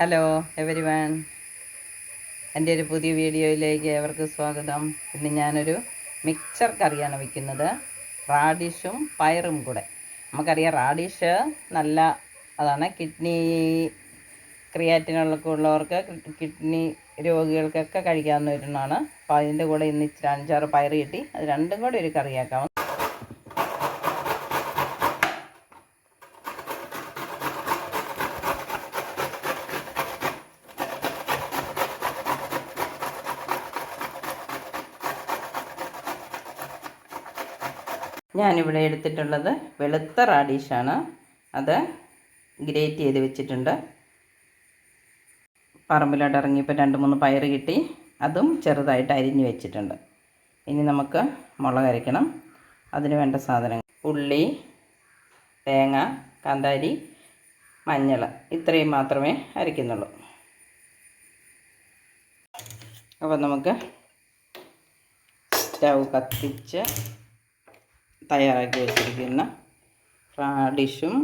Hello every one എന്റെ ഒരു പുതിയ വീഡിയോയിലേക്ക് ഏവർക്ക് സ്വാഗതം. ഇന്ന് ഞാനൊരു മിക്സർ കറിയാണ് വയ്ക്കുന്നത് റാഡിഷും പയറും കൂടെ. നമുക്കറിയാം റാഡിഷ് നല്ല അതാണ്. കിഡ്നി ക്രിയാറ്റിനൊക്കെ ഉള്ളവർക്ക് കിഡ്നി രോഗികൾക്കൊക്കെ കഴിക്കാവുന്ന ഒരെണ്ണമാണ്. അപ്പോൾ അതിന്റെ കൂടെ ഇന്ന് ഇച്ചിരി അഞ്ചാറ് പയർ കിട്ടി. അത് രണ്ടും കൂടെ ഒരു കറിയാക്കാം. ഞാനിവിടെ എടുത്തിട്ടുള്ളത് വെളുത്ത റാഡീഷാണ്. അത് ഗ്രേറ്റ് ചെയ്ത് വെച്ചിട്ടുണ്ട്. പറമ്പിലോട്ട് ഇറങ്ങിയപ്പോൾ രണ്ട് മൂന്ന് പയർ കിട്ടി. അതും ചെറുതായിട്ട് അരിഞ്ഞ് വെച്ചിട്ടുണ്ട്. ഇനി നമുക്ക് മുളക് അരയ്ക്കണം. അതിന് വേണ്ട സാധനങ്ങൾ. ഉള്ളി തേങ്ങ കാന്താരി മഞ്ഞൾ. ഇത്രയും മാത്രമേ അരയ്ക്കുന്നുള്ളൂ. അപ്പോൾ നമുക്ക് സ്റ്റൗ കത്തിച്ച് തയ്യാറാക്കി വെച്ചിരിക്കുന്ന റാഡിഷും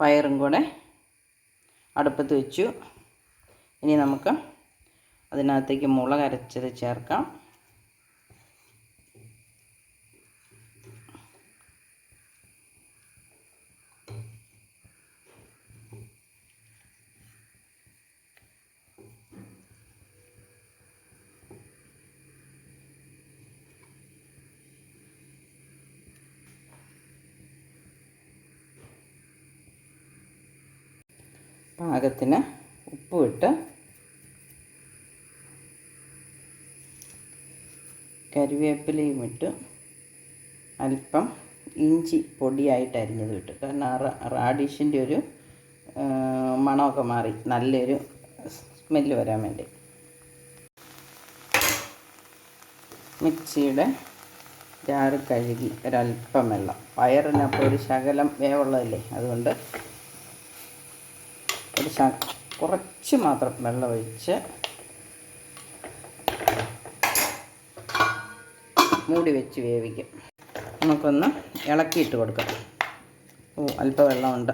പയറും കൂടെ അടുപ്പത്ത് വെച്ചു. ഇനി നമുക്ക് അതിനകത്തേക്ക് മുളക് അരച്ചത് ചേർക്കാം. പാകത്തിന് ഉപ്പ് ഇട്ട് കരിവേപ്പിലയും ഇട്ട് അല്പം ഇഞ്ചി പൊടിയായിട്ട് അരിഞ്ഞത് ഇട്ട്. കാരണം ആ റാഡിഷിന്റെ ഒരു മണമൊക്കെ മാറി. നല്ലൊരു സ്മെല്ല് വരാൻ വേണ്ടി. മിക്സിയുടെ ജാറ് കഴുകി ഒരല്പം വെള്ളം. പയറിനപ്പോൾ ഒരു ശകലം വേവുള്ളതല്ലേ? അതുകൊണ്ട് കുറച്ച് മാത്രം വെള്ളം ഒഴിച്ച് മൂടി വെച്ച് വേവിക്കും. നമുക്കൊന്ന് ഇളക്കിയിട്ട് കൊടുക്കാം. ഓ അല്പം വെള്ളമുണ്ട്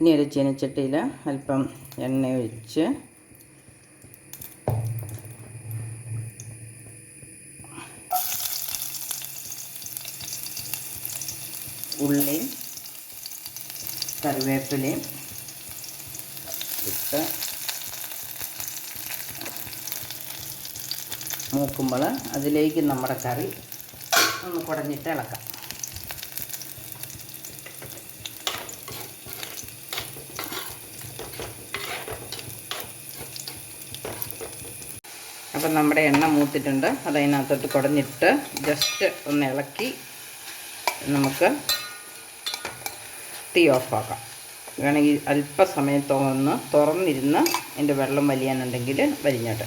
ഇനി ഒരു ചീനച്ചട്ടിയിൽ അല്പം എണ്ണ ഒഴിച്ച് ഉള്ളിയും കറിവേപ്പിലയും ഇട്ട് മൂക്കുമ്പോൾ അതിലേക്ക് നമ്മുടെ കറി ഒന്ന് കുടഞ്ഞിട്ട് ഇളക്കാം. അപ്പം നമ്മുടെ എണ്ണ മൂത്തിട്ടുണ്ട്. അതതിനകത്തോട്ട് കുടഞ്ഞിട്ട് ജസ്റ്റ് ഒന്ന് ഇളക്കി നമുക്ക് തീ ഓഫാക്കാം. വേണമെങ്കിൽ അല്പസമയത്തൊന്ന് തുറന്ന് തുറന്നിരുന്ന് അതിന്റെ വെള്ളം വലിയാനുണ്ടെങ്കിൽ വലിഞ്ഞോട്ടെ.